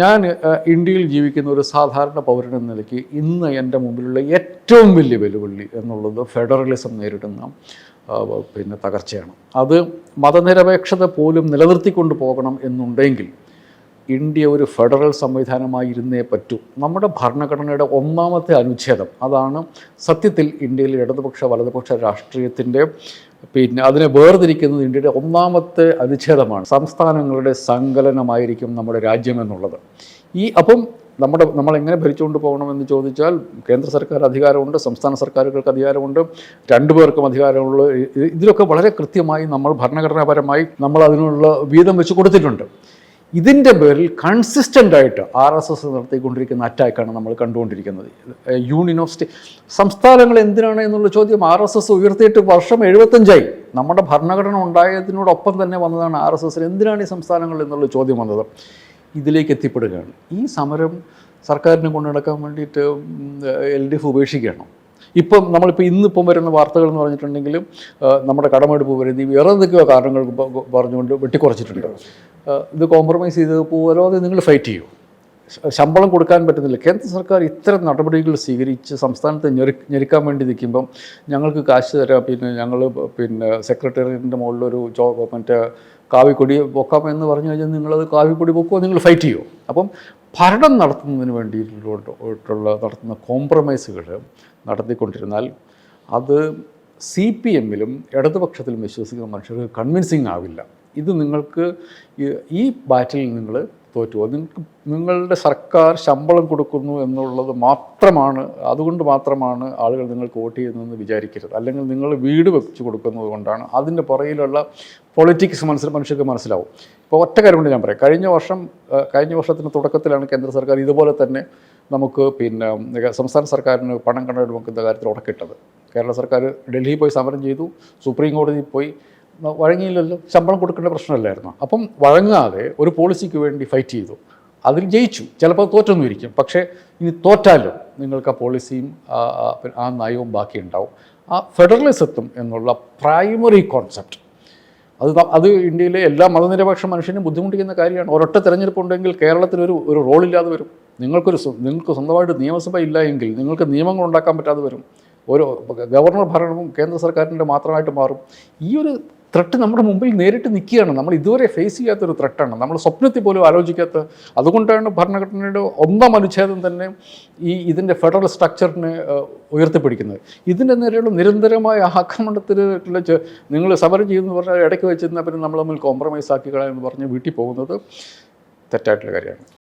ഞാൻ ഇന്ത്യയിൽ ജീവിക്കുന്ന ഒരു സാധാരണ പൗരൻ എന്ന നിലയ്ക്ക് ഇന്ന് എന്റെ മുമ്പിലുള്ള ഏറ്റവും വലിയ വെല്ലുവിളി എന്നുള്ളത് ഫെഡറലിസം നേരിടുന്ന പിന്നെ തകർച്ചയാണ്. അത് മതനിരപേക്ഷത പോലും നിലനിർത്തിക്കൊണ്ട് പോകണം എന്നുണ്ടെങ്കിൽ ഇന്ത്യ ഒരു ഫെഡറൽ സംവിധാനമായിരുന്നേ പറ്റൂ. നമ്മുടെ ഭരണഘടനയുടെ ഒന്നാമത്തെ അനുച്ഛേദം അതാണ് സത്യത്തിൽ ഇന്ത്യയിൽ ഇടതുപക്ഷ വലതുപക്ഷ രാഷ്ട്രീയത്തിന്റെ പിന്നെ അതിനെ വേർതിരിക്കുന്നത് ഇന്ത്യയുടെ ഒന്നാമത്തെ അനുച്ഛേദമാണ്. സംസ്ഥാനങ്ങളുടെ സങ്കലനമായിരിക്കും നമ്മുടെ രാജ്യം എന്നുള്ളത്. ഈ അപ്പം നമ്മുടെ നമ്മൾ എങ്ങനെ ഭരിച്ചുകൊണ്ട് പോകണമെന്ന് ചോദിച്ചാൽ കേന്ദ്ര സർക്കാർ അധികാരമുണ്ട് സംസ്ഥാന സർക്കാരുകൾക്ക് അധികാരമുണ്ട് രണ്ടുപേർക്കും അധികാരമുള്ള ഇതിലൊക്കെ വളരെ കൃത്യമായി നമ്മൾ ഭരണഘടനാപരമായി നമ്മൾ അതിനുള്ള വീതം വെച്ച് കൊടുത്തിട്ടുണ്ട്. ഇതിന്റെ പേരിൽ കൺസിസ്റ്റന്റ് ആയിട്ട് ആർ എസ് എസ് നടത്തിക്കൊണ്ടിരിക്കുന്ന അറ്റാക്കാണ് നമ്മൾ കണ്ടുകൊണ്ടിരിക്കുന്നത്. യൂണിയൻ ഓഫ് സ്റ്റേ സംസ്ഥാനങ്ങൾ എന്തിനാണ് എന്നുള്ള ചോദ്യം ആർ എസ് എസ് ഉയർത്തിയിട്ട് വർഷം എഴുപത്തഞ്ചായി. നമ്മുടെ ഭരണഘടന ഉണ്ടായതിനോടൊപ്പം തന്നെ വന്നതാണ് ആർ എസ് എസിന് എന്തിനാണ് ഈ സംസ്ഥാനങ്ങൾ എന്നുള്ള ചോദ്യം വന്നത്. ഇതിലേക്ക് എത്തിപ്പെടുകയാണ്. ഈ സമരം സർക്കാരിനെ കൊണ്ടു നടക്കാൻ വേണ്ടിയിട്ട് എൽ ഡി എഫ് ഉപേക്ഷിക്കണം ഇപ്പം നമ്മളിപ്പോൾ ഇന്നിപ്പം വരുന്ന വാർത്തകൾ എന്ന് പറഞ്ഞിട്ടുണ്ടെങ്കിലും നമ്മുടെ കടമെടുപ്പ് വരുന്ന വേറെ എന്തൊക്കെയോ കാരണങ്ങൾ പറഞ്ഞുകൊണ്ട് വെട്ടിക്കുറച്ചിട്ടുണ്ട്. ഇത് കോംപ്രമൈസ് ചെയ്ത് പോകാലോ അത് നിങ്ങൾ ഫൈറ്റ് ചെയ്യൂ? ശമ്പളം കൊടുക്കാൻ പറ്റുന്നില്ല. കേന്ദ്ര സർക്കാർ ഇത്തരം നടപടികൾ സ്വീകരിച്ച് സംസ്ഥാനത്തെ ഞെരു ഞെരുക്കാൻ വേണ്ടി നിൽക്കുമ്പം ഞങ്ങൾക്ക് കാശ് തരാം. പിന്നെ ഞങ്ങൾ പിന്നെ സെക്രട്ടേറിയറ്റിന്റെ മുകളിലൊരു ജോ മറ്റേ കാവിക്കൊടി പൊക്കാം എന്ന് പറഞ്ഞു കഴിഞ്ഞാൽ നിങ്ങളത് കാവിക്കൊടി പൊക്കുമോ നിങ്ങൾ ഫൈറ്റ് ചെയ്യുമോ അപ്പം ഭരണം നടത്തുന്നതിന് വേണ്ടിയിട്ടുള്ള നടത്തുന്ന കോംപ്രമൈസുകൾ നടത്തിക്കൊണ്ടിരുന്നാൽ അത് സി പി എമ്മിലും ഇടതുപക്ഷത്തിലും വിശ്വസിക്കുന്ന മനുഷ്യർക്ക് കൺവിൻസിങ് ആവില്ല. ഇത് നിങ്ങൾക്ക് ഈ- ബാറ്റിൽ നിങ്ങൾ തോറ്റുപോകും നിങ്ങൾക്ക് നിങ്ങളുടെ സർക്കാർ ശമ്പളം കൊടുക്കുന്നു എന്നുള്ളത് മാത്രമാണ് അതുകൊണ്ട് മാത്രമാണ് ആളുകൾ നിങ്ങൾക്ക് വോട്ട് ചെയ്യുന്നതെന്ന് വിചാരിക്കരുത്. അല്ലെങ്കിൽ നിങ്ങൾ വീട് വെച്ച് കൊടുക്കുന്നത് കൊണ്ടാണ്. അതിന്റെ പുറയിലുള്ള പൊളിറ്റിക്സ് മനസ്സിൽ മനുഷ്യർക്ക് മനസ്സിലാവും. ഇപ്പോൾ ഒറ്റ കാര്യം കൊണ്ട് ഞാൻ പറയാം. കഴിഞ്ഞ വർഷം കഴിഞ്ഞ വർഷത്തിന്റെ തുടക്കത്തിലാണ് കേന്ദ്ര സർക്കാർ ഇതുപോലെ തന്നെ നമുക്ക് പിന്നെ സംസ്ഥാന സർക്കാരിന് പണം കണ്ടെടുക്കുന്ന കാര്യത്തിൽ ഉടക്കിട്ടത് കേരള സർക്കാർ ഡൽഹിയിൽ പോയി സമരം ചെയ്തു സുപ്രീം കോടതിയിൽ പോയി വഴങ്ങിയില്ലല്ലോ. ശമ്പളം കൊടുക്കേണ്ട പ്രശ്നമല്ലായിരുന്നു. അപ്പം വഴങ്ങാതെ ഒരു പോളിസിക്ക് വേണ്ടി ഫൈറ്റ് ചെയ്തു. അതിൽ ജയിച്ചു. ചിലപ്പോൾ തോറ്റൊന്നും ഇരിക്കും പക്ഷേ ഇനി തോറ്റാലും നിങ്ങൾക്ക് ആ പോളിസിയും ആ- നയവും ബാക്കിയുണ്ടാവും. ആ ഫെഡറലിസത്വം എന്നുള്ള പ്രൈമറി കോൺസെപ്റ്റ് അത് അത് ഇന്ത്യയിലെ എല്ലാ മതനിരപേക്ഷ മനുഷ്യനും ബുദ്ധിമുട്ടിക്കുന്ന കാര്യമാണ്. ഒരൊറ്റ തെരഞ്ഞെടുപ്പ് ഉണ്ടെങ്കിൽ കേരളത്തിൽ ഒരു റോളില്ലാതെ വരും. നിങ്ങൾക്കൊരു നിങ്ങൾക്ക് സ്വന്തമായിട്ട് നിയമസഭ ഇല്ല എങ്കിൽ നിങ്ങൾക്ക് നിയമങ്ങൾ ഉണ്ടാക്കാൻ പറ്റാതെ വരും. ഓരോ ഗവർണർ ഭരണവും കേന്ദ്ര സർക്കാരിന്റെ മാത്രമായിട്ട് മാറും. ഈ ഒരു ത്രട്ട് നമ്മുടെ മുമ്പിൽ നേരിട്ട് നിൽക്കുകയാണ്. നമ്മൾ ഇതുവരെ ഫേസ് ചെയ്യാത്തൊരു ത്രട്ടാണ് നമ്മൾ സ്വപ്നത്തിൽ പോലും ആലോചിക്കാത്ത അതുകൊണ്ടാണ് ഭരണഘടനയുടെ ഒന്നാം അനുച്ഛേദം തന്നെ ഈ ഇതിന്റെ ഫെഡറൽ സ്ട്രക്ചറിനെ ഉയർത്തിപ്പിടിക്കുന്നത്. ഇതിന്റെ നേരെയുള്ള നിരന്തരമായ ആക്രമണത്തിന് നിങ്ങൾ സമരം ചെയ്യുമെന്ന് പറഞ്ഞാൽ ഇടയ്ക്ക് വെച്ചിരുന്നാൽ പിന്നെ നമ്മൾ തമ്മിൽ കോംപ്രമൈസ് ആക്കി കളയാമെന്ന് പറഞ്ഞ് വീട്ടിൽ പോകുന്നത് തെറ്റായിട്ടുള്ള കാര്യമാണ്.